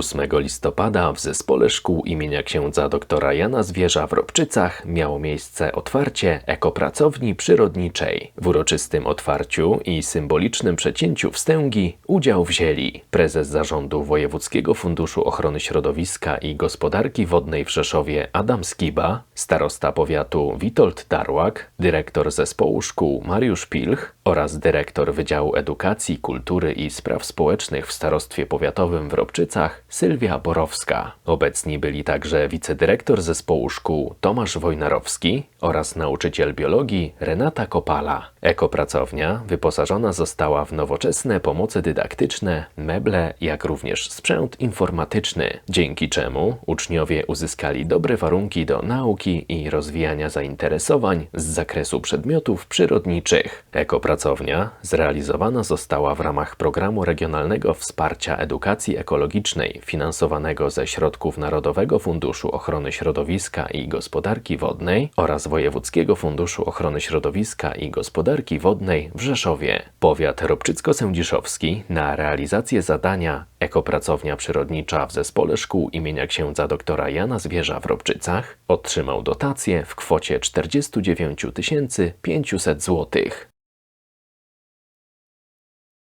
8 listopada w zespole szkół imienia księdza doktora Jana Zwierza w Robczycach miało miejsce otwarcie ekopracowni przyrodniczej. W uroczystym otwarciu i symbolicznym przecięciu wstęgi udział wzięli prezes zarządu Wojewódzkiego Funduszu Ochrony Środowiska i Gospodarki Wodnej w Rzeszowie Adam Skiba, starosta powiatu Witold Darłak, dyrektor zespołu szkół Mariusz Pilch oraz dyrektor Wydziału Edukacji, Kultury i Spraw Społecznych w Starostwie Powiatowym w Robczycach Sylwia Borowska. Obecni byli także wicedyrektor zespołu szkół Tomasz Wojnarowski oraz nauczyciel biologii Renata Kopala. Ekopracownia wyposażona została w nowoczesne pomoce dydaktyczne, meble, jak również sprzęt informatyczny, dzięki czemu uczniowie uzyskali dobre warunki do nauki i rozwijania zainteresowań z zakresu przedmiotów przyrodniczych. Ekopracownia zrealizowana została w ramach programu regionalnego wsparcia edukacji ekologicznej finansowanego ze środków Narodowego Funduszu Ochrony Środowiska i Gospodarki Wodnej oraz Wojewódzkiego Funduszu Ochrony Środowiska i Gospodarki Wodnej w Rzeszowie. Powiat Robczycko-Sędziszowski na realizację zadania Ekopracownia Przyrodnicza w Zespole Szkół imienia księdza doktora Jana Zwierza w Robczycach otrzymał dotację w kwocie 49 500 złotych.